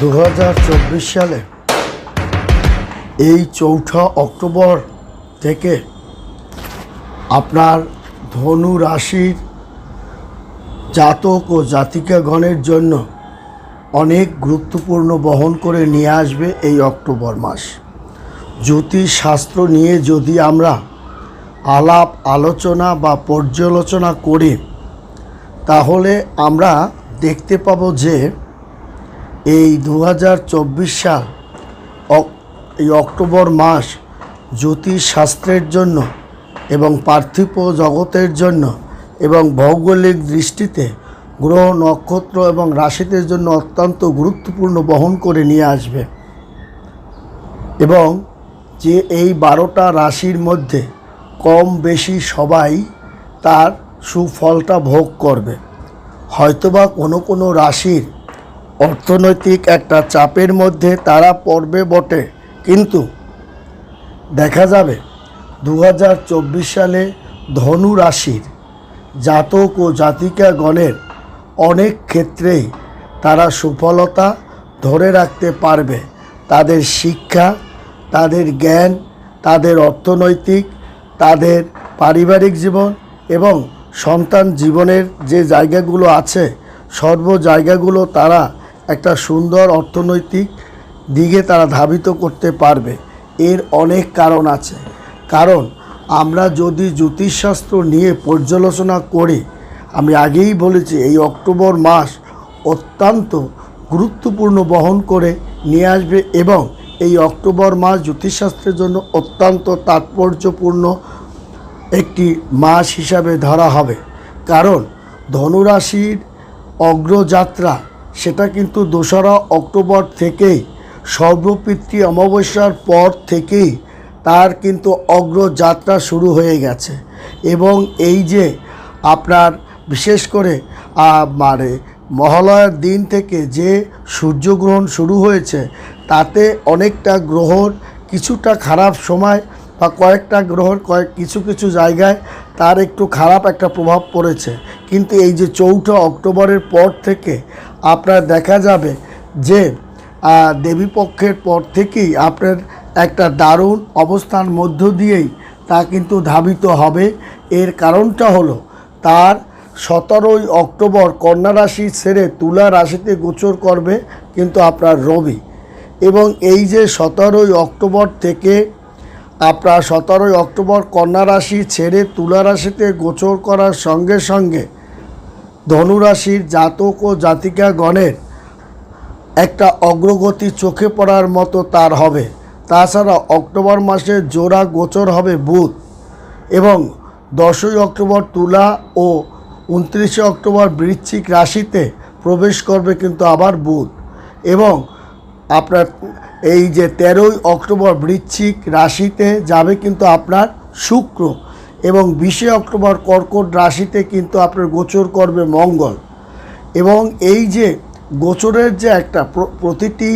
দু হাজার চব্বিশ সালে এই চৌঠা অক্টোবর থেকে আপনার ধনু রাশির জাতক ও জাতিকাগণের জন্য অনেক গুরুত্বপূর্ণ বহন করে নিয়ে আসবে এই অক্টোবর মাস। জ্যোতিষশাস্ত্র নিয়ে যদি আমরা আলাপ, আলোচনা বা পর্যালোচনা করি, তাহলে আমরা দেখতে পাবো যে এই দু হাজার চব্বিশ সাল এই অক্টোবর মাস জ্যোতিষ শাস্ত্রের জন্য এবং পার্থিব জগতের জন্য এবং ভৌগোলিক দৃষ্টিতে গ্রহ নক্ষত্র এবং রাশিদের জন্য অত্যন্ত গুরুত্বপূর্ণ বহন করে নিয়ে আসবে। এবং যে এই বারোটা রাশির মধ্যে কম বেশি সবাই তার সুফলটা ভোগ করবে। হয়তোবা কোনো কোনো রাশির অর্থনৈতিক একটা চাপের মধ্যে তারা পড়বে বটে। কিন্তু দেখা যাবে দু হাজার চব্বিশ সালে ধনু রাশির জাতক ও জাতিকাগণের অনেক ক্ষেত্রেই তারা সুফলতা ধরে রাখতে পারবে। তাদের শিক্ষা, তাদের জ্ঞান, তাদের অর্থনৈতিক, তাদের পারিবারিক জীবন এবং সন্তান জীবনের যে জায়গাগুলো আছে, সর্ব জায়গাগুলো তারা একটা সুন্দর অর্থনৈতিক দিকে তারা ধাবিত করতে পারবে। এর অনেক কারণ আছে। কারণ, আমরা যদি জ্যোতিষশাস্ত্র নিয়ে পর্যালোচনা করি, আমি আগেই বলেছি এই অক্টোবর মাস অত্যন্ত গুরুত্বপূর্ণ বহন করে নিয়ে আসবে এবং এই অক্টোবর মাস জ্যোতিষশাস্ত্রের জন্য অত্যন্ত তাৎপর্যপূর্ণ একটি মাস হিসাবে ধরা হবে। কারণ, ধনুরাশির অগ্রযাত্রা সেটা কিন্তু দোসরা অক্টোবর থেকেই, সর্বপিতৃ অমাবস্যার পর থেকেই তার কিন্তু অগ্রযাত্রা শুরু হয়ে গেছে। এবং এই যে আপনার বিশেষ করে মানে মহালয়ার দিন থেকে যে সূর্যগ্রহণ শুরু হয়েছে, তাতে অনেকটা গ্রহর কিছুটা খারাপ সময় বা কয়েকটা গ্রহর কয়েক কিছু কিছু জায়গায় তার একটু খারাপ একটা প্রভাব পড়েছে। কিন্তু এই যে চৌঠা অক্টোবরের পর থেকে আপনার দেখা যাবে যে দেবীপক্ষের পর থেকেই আপনার একটা দারুণ অবস্থান মধ্য দিয়েই তা কিন্তু ধাবিত হবে। এর কারণটা হলো, তার সতেরোই অক্টোবর কন্যা রাশি ছেড়ে তুলা রাশিতে গোচর করবে কিন্তু আপনার রবি। এবং এই যে সতেরোই অক্টোবর থেকে আপনার সতেরোই অক্টোবর কন্যা রাশি ছেড়ে তুলা রাশিতে গোচর করার সঙ্গে সঙ্গে ধনুরাশির জাতক ও জাতিকাগণের একটা অগ্রগতি চোখে পড়ার মতো তার হবে। তাছাড়া অক্টোবর মাসে জোড়া গোচর হবে বুধ এবং দশই অক্টোবর তুলা ও উনত্রিশে অক্টোবর বৃশ্চিক রাশিতে প্রবেশ করবে কিন্তু আবার বুধ এবং আপনার এই যে তেরোই অক্টোবর বৃশ্চিক রাশিতে যাবে কিন্তু আপনার শুক্র। এবং বিশে অক্টোবর কর্কট রাশিতে কিন্তু আপনার গোচর করবে মঙ্গল। এবং এই যে গোচরের যে একটা প্রতিটি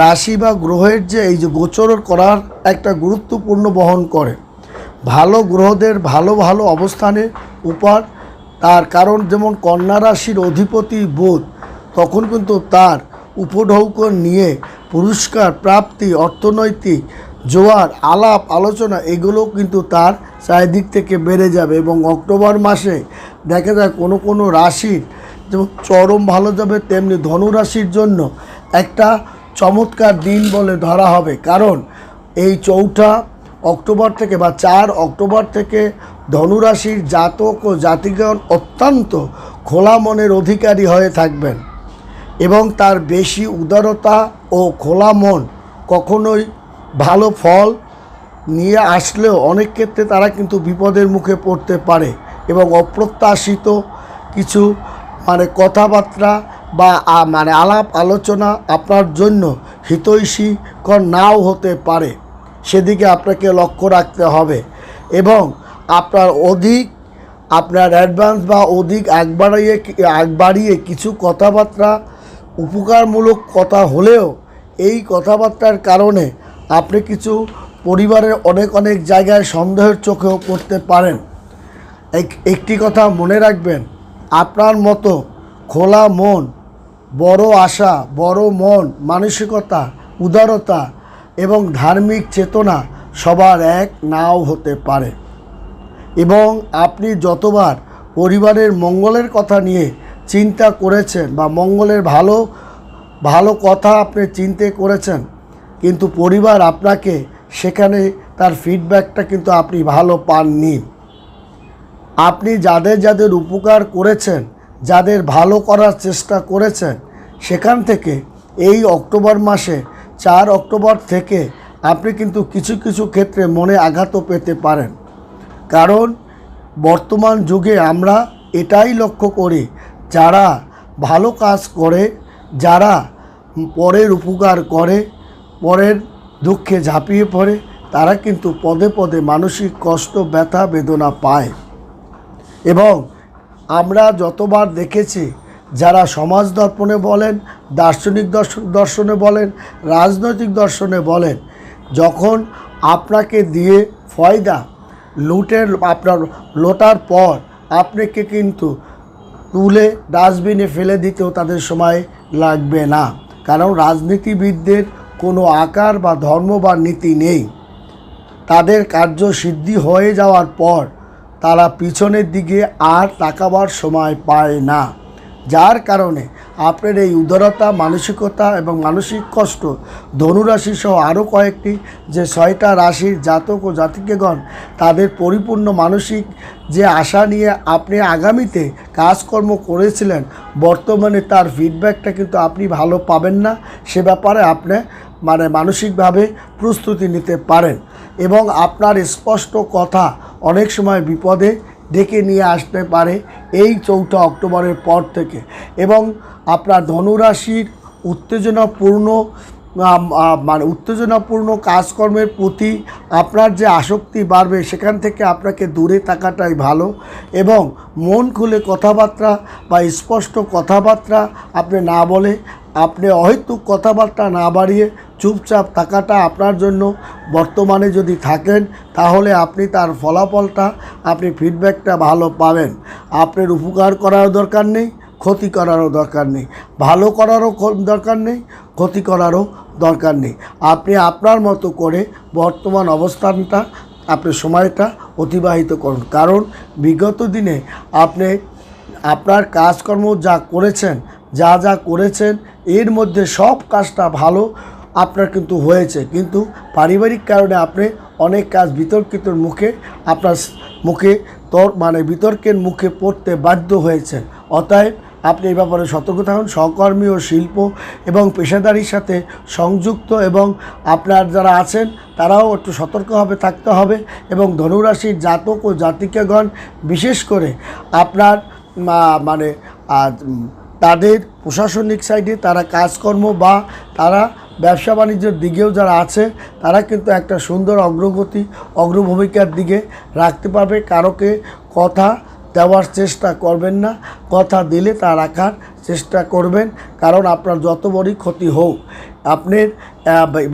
রাশি বা গ্রহের যে এই যে গোচর করার একটা গুরুত্বপূর্ণ বহন করে। ভালো গ্রহদের ভালো ভালো অবস্থানের উপর, তার কারণ যেমন কন্যা রাশির অধিপতি বোধ, তখন কিন্তু তার উপঢৌকন নিয়ে পুরস্কার, প্রাপ্তি, অর্থনৈতিক জোয়ার, আলাপ, আলোচনা, এগুলো কিন্তু তার চারিদিক থেকে বেড়ে যাবে এবং অক্টোবর মাসে দেখা যায় কোনো কোনো রাশির যেমন চরম ভালো যাবে, তেমনি ধনুরাশির জন্য একটা চমৎকার দিন বলে ধরা হবে। কারণ এই চৌঠা অক্টোবর থেকে বা চার অক্টোবর থেকে ধনুরাশির জাতক ও জাতিগণ অত্যন্ত খোলা মনের অধিকারী হয়ে থাকবেন এবং তার বেশি উদারতা ও খোলা মন কখনোই ভালো ফল নিয়ে আসলেও অনেক ক্ষেত্রে তারা কিন্তু বিপদের মুখে পড়তে পারে এবং অপ্রত্যাশিত কিছু মানে কথাবার্তা বা মানে আলাপ আলোচনা আপনার জন্য হিতৈষীকর নাও হতে পারে। সেদিকে আপনাকে লক্ষ্য রাখতে হবে এবং আপনার অধিক, আপনার অ্যাডভান্স বা অধিক আগ বাড়িয়ে আগ বাড়িয়ে কিছু কথাবার্তা, উপকারমূলক কথা হলেও এই কথাবার্তার কারণে আপনি কিছু পরিবারের অনেক অনেক জায়গায় সন্দেহের চোখেও পড়তে পারেন। এক- একটি কথা মনে রাখবেন, আপনার মতো খোলা মন, বড় আশা, বড় মন, মানসিকতা, উদারতা এবং ধার্মিক চেতনা সবার এক নাও হতে পারে। এবং আপনি যতবার পরিবারের মঙ্গলের কথা নিয়ে চিন্তা করেছেন বা মঙ্গলের ভালো ভালো কথা আপনি চিন্তে করেছেন, কিন্তু পরিবার আপনাকে সেখানে তার ফিডব্যাকটা কিন্তু আপনি ভালো পাননি। আপনি যাদের যাদের উপকার করেছেন, যাদের ভালো করার চেষ্টা করেছেন, সেখান থেকে এই অক্টোবর মাসে, চার অক্টোবর থেকে আপনি কিন্তু কিছু কিছু ক্ষেত্রে মনে আঘাতও পেতে পারেন। কারণ বর্তমান যুগে আমরা এটাই লক্ষ্য করি, যারা ভালো কাজ করে, যারা পরের উপকার করে, পরের দুঃখে ঝাঁপিয়ে পড়ে, তারা কিন্তু পদে পদে মানসিক কষ্ট, ব্যথা, বেদনা পায়। এবং আমরা যতবার দেখেছি, যারা সমাজ দর্পণে বলেন, দার্শনিক দর্শন দর্শনে বলেন, রাজনৈতিক দর্শনে বলেন, যখন আপনাকে দিয়ে ফয়দা, লুটের, আপনার লোটার পর আপনাকে কিন্তু তুলে ডাস্টবিনে ফেলে দিতেও তাদের সময় লাগবে না। কারণ রাজনীতিবিদদের কোনো আকার বা ধর্ম বা নীতি নেই। তাদের কার্য সিদ্ধি হয়ে যাওয়ার পর তারা পিছনের দিকে আর তাকাবার সময় পায় না, যার কারণে আপনার এই উদারতা, মানসিকতা এবং মানসিক কষ্ট ধনুরাশি সহ আরও কয়েকটি যে ছয়টা রাশির জাতক ও জাতিকেগণ তাদের পরিপূর্ণ মানসিক যে আশা নিয়ে আপনি আগামীতে কাজকর্ম করেছিলেন, বর্তমানে তার ফিডব্যাকটা কিন্তু আপনি ভালো পাবেন না। সে ব্যাপারে আপনি মানে মানসিকভাবে প্রস্তুতি নিতে পারেন এবং আপনার স্পষ্ট কথা অনেক সময় বিপদে ডেকে নিয়ে আসতে পারে এই চৌঠা অক্টোবরের পর থেকে এবং আপনার ধনুরাশির উত্তেজনাপূর্ণ মানে উত্তেজনাপূর্ণ কাজকর্মের প্রতি আপনার যে আসক্তি বাড়বে, সেখান থেকে আপনাকে দূরে থাকাটাই ভালো এবং মন খুলে কথাবার্তা বা স্পষ্ট কথাবার্তা আপনি না বলে, আপনি অহেতুক কথাবার্তা না বাড়িয়ে চুপচাপ থাকাটা আপনার জন্য বর্তমানে যদি থাকেন, তাহলে আপনি তার ফলাফলটা, আপনি ফিডব্যাকটা ভালো পাবেন। আপনার উপকার করার দরকার নেই। ক্ষতি করারও দরকার নেই। ভালো করারও দরকার নেই, ক্ষতি করারও দরকার নেই। আপনি আপনার মতো করে বর্তমান অবস্থানটা, আপনি সময়টা অতিবাহিত করুন। কারণ বিগত দিনে আপনি আপনার কাজকর্ম যা করেছেন, যা যা করেছেন, এর মধ্যে সব কাজটা ভালো আপনার কিন্তু হয়েছে। কিন্তু পারিবারিক কারণে আপনি অনেক কাজ বিতর্কিতর মুখে আপনার মুখে তর মানে বিতর্কের মুখে পড়তে বাধ্য হয়েছেন। অতএব আপনি এই ব্যাপারে সতর্ক থাকুন। সহকর্মী ও শিল্প এবং পেশাদারির সাথে সংযুক্ত এবং আপনার যারা আছেন, তারাও একটু সতর্কভাবে থাকতে হবে এবং ধনুরাশির জাতক ও জাতিকাগণ, বিশেষ করে আপনার মানে তাদের প্রশাসনিক সাইডে তারা কাজকর্ম বা তারা ব্যবসা বাণিজ্যের দিকেও যারা আছে, তারা কিন্তু একটা সুন্দর অগ্রগতি, অগ্রভূমিকার দিকে রাখতে পারবে। কারোকে কথা দেওয়ার চেষ্টা করবেন না। কথা দিলে তা রাখার চেষ্টা করবেন। কারণ আপনার যত বড়ই ক্ষতি হোক, আপনার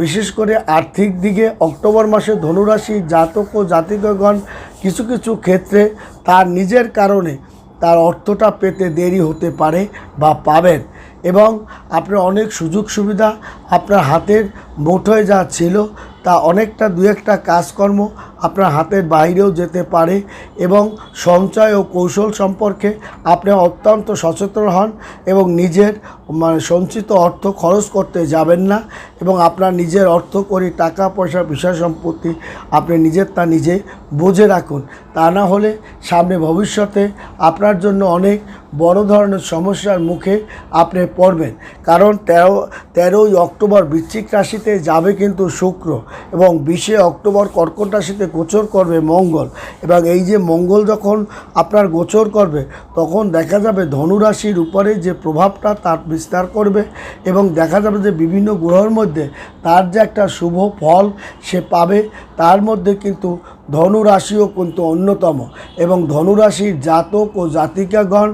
বিশেষ করে আর্থিক দিকে অক্টোবর মাসে ধনুরাশি জাতক ও জাতিকগণ কিছু কিছু ক্ষেত্রে তার নিজের কারণে তার অর্থটা পেতে দেরি হতে পারে বা পাবেন এবং আপনার অনেক সুযোগ সুবিধা আপনার হাতের মুঠোয় যা ছিল তা অনেকটা দু একটা কাজকর্ম আপনার হাতের বাইরেও যেতে পারে এবং সঞ্চয় ও কৌশল সম্পর্কে আপনি অত্যন্ত সচেতন হন এবং নিজের মানে সঞ্চিত অর্থ খরচ করতে যাবেন না এবং আপনার নিজের অর্থ করে টাকা, পয়সা, বিষয় সম্পত্তি আপনি নিজের তা নিজে বুঝে রাখুন। তা না হলে সামনে ভবিষ্যতে আপনার জন্য অনেক বড় ধরনের সমস্যার মুখে আপনি পড়বেন। কারণ তেরো, তেরোই অক্টোবর বৃশ্চিক রাশিতে যাবে কিন্তু শুক্র এবং বিশে অক্টোবর কর্কট রাশিতে গোচর করবে মঙ্গল। এবং এই যে মঙ্গল যখন আপনার গোচর করবে, তখন দেখা যাবে ধনুরাশির উপরে যে প্রভাবটা তার বিস্তার করবে এবং দেখা যাবে যে বিভিন্ন গ্রহের মধ্যে তার যে একটা শুভ ফল সে পাবে, তার মধ্যে কিন্তু ধনুরাশিও কিন্তু অন্যতম। এবং ধনুরাশির জাতক ও জাতিকাগণ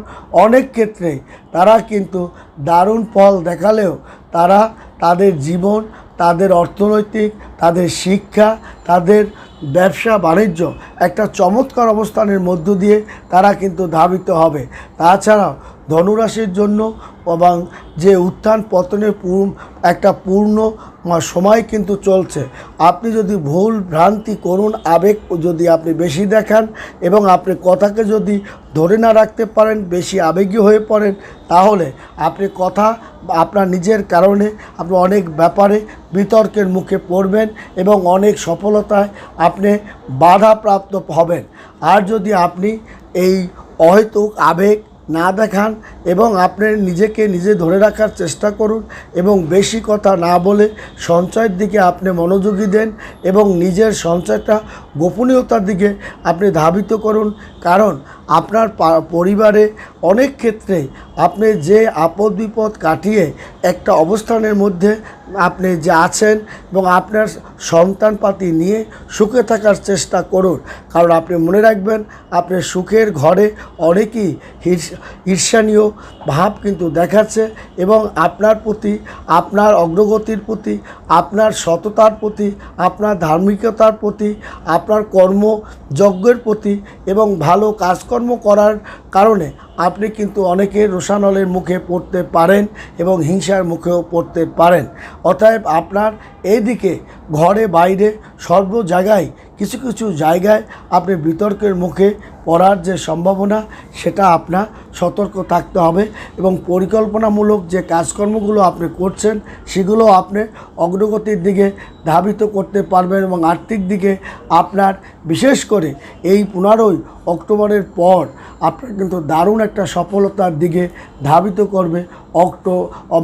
অনেক ক্ষেত্রে তারা কিন্তু দারুণ ফল দেখালেও তারা তাদের জীবন, তাদের অর্থনৈতিক, তাদের শিক্ষা, তাদের ব্যবসা বাণিজ্য একটা চমৎকার অবস্থানের মধ্য দিয়ে তারা কিন্তু ধাবিত হবে। তাছাড়াও ধনুরাশির জন্য এবং যে উত্থান পতনের একটা পূর্ণ সময় কিন্তু চলছে। আপনি যদি ভুল ভ্রান্তি করুন, আবেগ যদি আপনি বেশি দেখান এবং আপনি কথাকে যদি ধরে না রাখতে পারেন, বেশি আবেগী হয়ে পড়েন, তাহলে আপনি কথা আপনার নিজের কারণে, আপনি অনেক ব্যাপারে বিতর্কের মুখে পড়বেন এবং অনেক সফলতায় আপনি বাধাপ্রাপ্ত হবেন। আর যদি আপনি এই অহেতুক আবেগ না দেখান এবং আপনি নিজেকে নিজে ধরে রাখার চেষ্টা করুন এবং বেশি কথা না বলে সঞ্চয়ের দিকে আপনি মনোযোগী দেন এবং নিজের সঞ্চয়টা গোপনীয়তার দিকে আপনি ধাবিত করুন। কারণ আপনার পরিবারে অনেক ক্ষেত্রে আপনি যে আপদ বিপদ কাটিয়ে একটা অবস্থানের মধ্যে আপনি যে আছেন এবং আপনার সন্তানপাতি নিয়ে সুখে থাকার চেষ্টা করুন। কারণ আপনি মনে রাখবেন আপনার সুখের ঘরে অনেকই ঈর্ষানীয় ভাব কিন্তু দেখাচ্ছে এবং আপনার প্রতি, আপনার অগ্রগতির প্রতি, আপনার সততার প্রতি, আপনার ধার্মিকতার প্রতি, আপনার কর্মযজ্ঞের প্রতি এবং ভালো কাজকর্ম করার কারণে আপনি কিন্তু অনেকে রোষানলের মুখে পড়তে পারেন এবং হিংসার মুখেও পড়তে পারেন। অতএব আপনার এইদিকে ঘরে বাইরে সর্ব জায়গায়, কিছু কিছু জায়গায় আপনি বিতর্কের মুখে পড়ার যে সম্ভাবনা, সেটা আপনার সতর্ক থাকতে হবে এবং পরিকল্পনামূলক যে কাজকর্মগুলো আপনি করছেন, সেগুলো আপনি অগ্রগতির দিকে ধাবিত করতে পারবেন এবং আর্থিক দিকে আপনার, বিশেষ করে এই পনেরোই অক্টোবরের পর আপনার কিন্তু দারুণ একটা সফলতার দিকে ধাবিত করবে অক্টো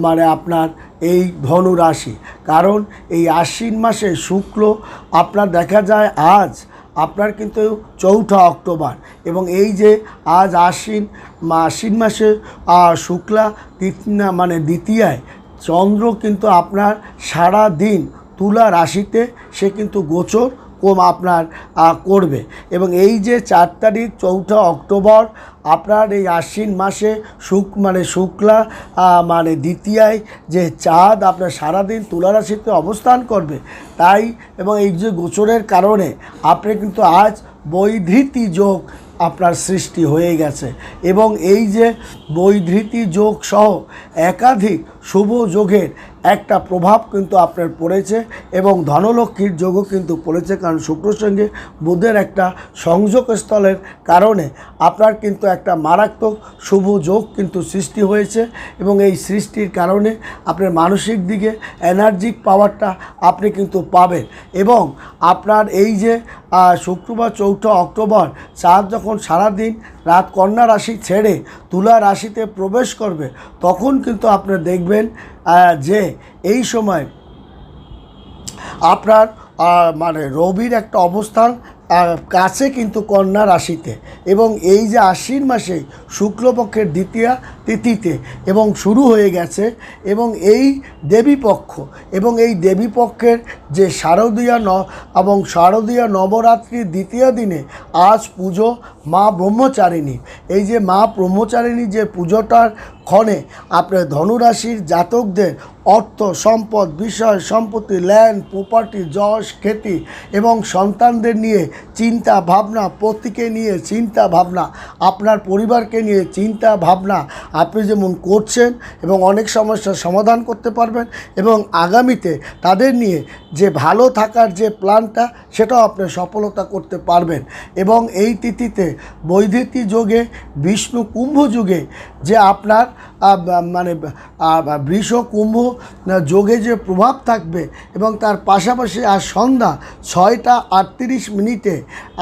মানে আপনার এই ধনু রাশি। কারণ এই আশ্বিন মাসে শুক্ল, আপনার দেখা যায় আজ আপনার কিন্তু চৌঠা অক্টোবর। এবং এই যে আজ আশ্বিন আশ্বিন মাসে শুক্লা তৃতীয়া মানে দ্বিতীয়ায়, চন্দ্র কিন্তু আপনার সারা দিন তুলা রাশিতে, সে কিন্তু গোচর কম আপনার করবে। এবং এই যে চার তারিখ, চৌঠা অক্টোবর আপনার এই আশ্বিন মাসে শুক মানে শুক্লা মানে দ্বিতীয়ায় যে চাঁদ আপনার সারাদিন তুলা রাশিতে অবস্থান করবে, তাই এবং এই যে গোচরের কারণে আপনি কিন্তু আজ বৈধৃতি যোগ আপনার সৃষ্টি হয়ে গেছে এবং এই যে বৈধৃতি যোগ সহ একাধিক শুভ যোগের একটা প্রভাব কিন্তু আপনার পড়েছে এবং ধনলক্ষ্মীর যোগও কিন্তু পড়েছে, কারণ শুক্রর সঙ্গে বুধের একটা সংযোগস্থলের কারণে আপনার কিন্তু একটা মারাত্মক শুভ যোগ কিন্তু সৃষ্টি হয়েছে এবং এই সৃষ্টির কারণে আপনার মানসিক দিকে এনার্জিক পাওয়ারটা আপনি কিন্তু পাবেন এবং আপনার এই যে শুক্রবার, চৌঠা অক্টোবর, চাঁদ যখন সারাদিন রাত কন্যা রাশি ছেড়ে তুলা রাশিতে প্রবেশ করবে, তখন কিন্তু আপনি দেখবেন যে এই সময় আপনার মানে রবির একটা অবস্থান কাছে কিন্তু কন্যা রাশিতে এবং এই যে আশ্বিন মাসে শুক্লপক্ষের দ্বিতীয়া তিথিতে এবং শুরু হয়ে গেছে এবং এই দেবীপক্ষ এবং এই দেবীপক্ষের যে শারদীয়া ন এবং শারদীয়া নবরাত্রির দ্বিতীয় দিনে আজ পুজো মা ব্রহ্মচারিণী। এই যে মা ব্রহ্মচারিণী যে পুজোটার ক্ষণে আপনার ধনুরাশির জাতকদের অর্থ, সম্পদ, বিষয়, সম্পত্তি ল্যান্ড প্রপার্টি যশ, খ্যাতি এবং সন্তানদের নিয়ে চিন্তা, ভাবনা, পতিকে নিয়ে চিন্তা, ভাবনা, আপনার পরিবারকে নিয়ে চিন্তা, ভাবনা আপনি যেমন করছেন এবং অনেক সমস্যার সমাধান করতে পারবেন এবং আগামীতে তাদের নিয়ে যে ভালো থাকার যে প্ল্যানটা সেটাও আপনি সফলতা করতে পারবেন এবং এই তিথিতে বৈদ্যুতি যোগে, বিষ্ণু কুম্ভ যুগে যে আপনার মানে বৃষ কুম্ভ যোগে যে প্রভাব থাকবে এবং তার পাশাপাশি আর সন্ধ্যা ছয়টা আটত্রিশ মিনিটে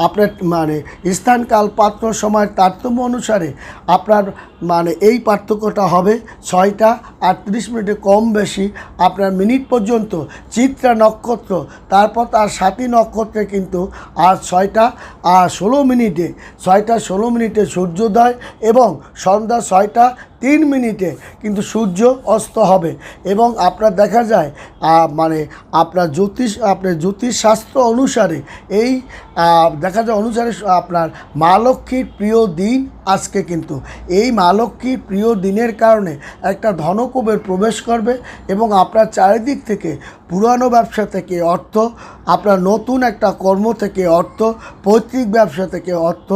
আপনার মানে স্থানকাল পাত্র সময়ের তারতম্য অনুসারে আপনার মানে এই পার্থক্যটা হবে। ছয়টা আটত্রিশ মিনিটে কম বেশি আপনার মিনিট পর্যন্ত চিত্রা নক্ষত্র, তারপর তার সাতী নক্ষত্রে কিন্তু আর ছয়টা আর ষোলো মিনিটে ছয়টা ষোলো মিনিটে সূর্যোদয় এবং সন্ধ্যা ছয়টা তিন মিনিটে কিন্তু সূর্য অস্ত হবে এবং আপনার দেখা যায় মানে আপনার জ্যোতিষ, আপনার জ্যোতিষশাস্ত্র অনুসারে এই দেখা যায় অনুসারে আপনার মা লক্ষ্মীর প্রিয় দিন আজকে কিন্তু। এই মা লক্ষ্মীর প্রিয় দিনের কারণে একটা ধনকুবের প্রবেশ করবে এবং আপনার চারিদিক থেকে পুরানো ব্যবসা থেকে অর্থ, আপনার নতুন একটা কর্ম থেকে অর্থ, পৈতৃক ব্যবসা থেকে অর্থ,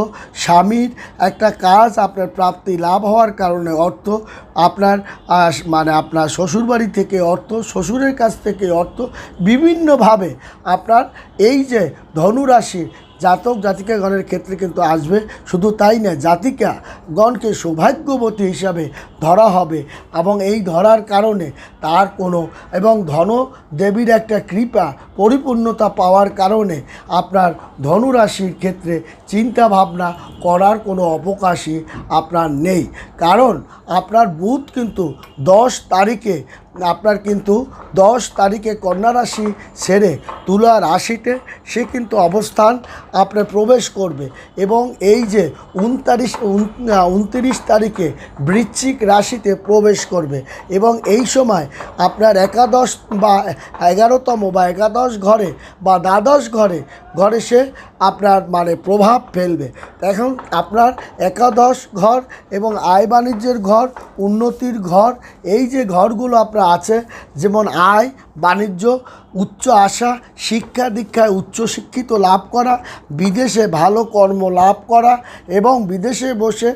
স্বামীর একটা কাজ আপনার প্রাপ্তি লাভ হওয়ার কারণে অর্থ আপনার মানে আপনার শ্বশুরবাড়ি থেকে অর্থ, শ্বশুরের কাছ থেকে অর্থ, বিভিন্নভাবে আপনার এই যে ধনুরাশি জাতক জাতিকাগণের ক্ষেত্রে কিন্তু আসবে। শুধু তাই না জাতিকা গণকে সৌভাগ্যবতী হিসাবে ধরা হবে এবং এই ধরার কারণে তার কোনো এবং ধন দেবীর একটা কৃপা পরিপূর্ণতা পাওয়ার কারণে আপনার ধনুরাশির ক্ষেত্রে চিন্তা ভাবনা করার কোনো অবকাশই আপনার নেই। কারণ আপনার বুধ কিন্তু দশ তারিখে আপনার কিন্তু দশ তারিখে কন্যা রাশি ছেড়ে তুলা রাশিতে, সে কিন্তু অবস্থান আপনার প্রবেশ করবে। এবং এই যে উনতারিশ উনত্রিশ তারিখে বৃশ্চিক রাশিতে প্রবেশ করবে। এবং এই সময় আপনার একাদশ বা এগারোতম বা একাদশ ঘরে বা দ্বাদশ ঘরে ঘরে সে আপনার মানে প্রভাব ফেলবে। এখন আপনার একাদশ ঘর এবং আয় বাণিজ্যের ঘর, উন্নতির ঘর, এই যে ঘরগুলো আপনার আছে, যেমন আয় বাণিজ্য, উচ্চ আশা, শিক্ষা দীক্ষায় উচ্চশিক্ষিত লাভ করা, বিদেশে ভালো কর্ম লাভ করা এবং বিদেশে বসে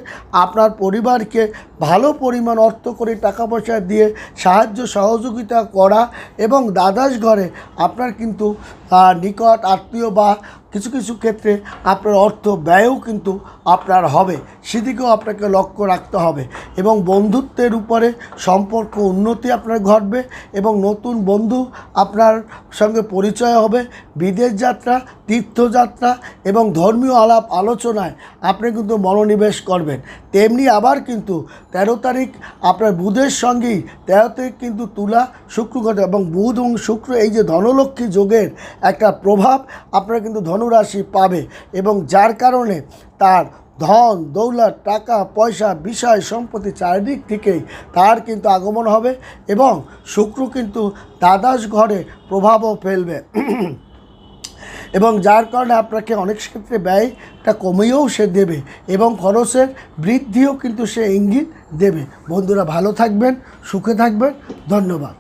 আপনার পরিবারকে ভালো পরিমাণ অর্থ করে টাকা পয়সা দিয়ে সাহায্য সহযোগিতা করা এবং দাদাস ঘরে আপনার কিন্তু নিকট আত্মীয় বা কিছু কিছু ক্ষেত্রে আপনার অর্থ ব্যয়ও কিন্তু আপনার হবে। সেদিকেও আপনাকে লক্ষ্য রাখতে হবে এবং বন্ধুত্বের উপরে সম্পর্ক উন্নতি আপনার ঘটবে এবং নতুন বন্ধু আপনার সঙ্গে পরিচয় হবে, বিদেশ যাত্রা, তীর্থযাত্রা এবং ধর্মীয় আলাপ আলোচনায় আপনি কিন্তু মনোনিবেশ করবেন। তেমনি আবার কিন্তু তেরো তারিখ আপনার বুধের সঙ্গেই তেরো তারিখ কিন্তু তুলা, শুক্র ঘটে এবং বুধ এবং শুক্র এই যে ধনলক্ষ্মী যোগের একটা প্রভাব আপনারা কিন্তু ধনুরাশি পাবে এবং যার কারণে তার ধন, দৌলত, টাকা, পয়সা, বিষয়, সম্পত্তি চারিদিক থেকেই তার কিন্তু আগমন হবে এবং শুক্র কিন্তু দ্বাদশ ঘরে প্রভাবও ফেলবে। এবং যার কারণে আপনাকে অনেক ক্ষেত্রে ব্যয়টা কমিয়েও সে দেবে এবং খরচের বৃদ্ধিও কিন্তু সে ইঙ্গিত দেবে। বন্ধুরা ভালো থাকবেন, সুখে থাকবেন, ধন্যবাদ।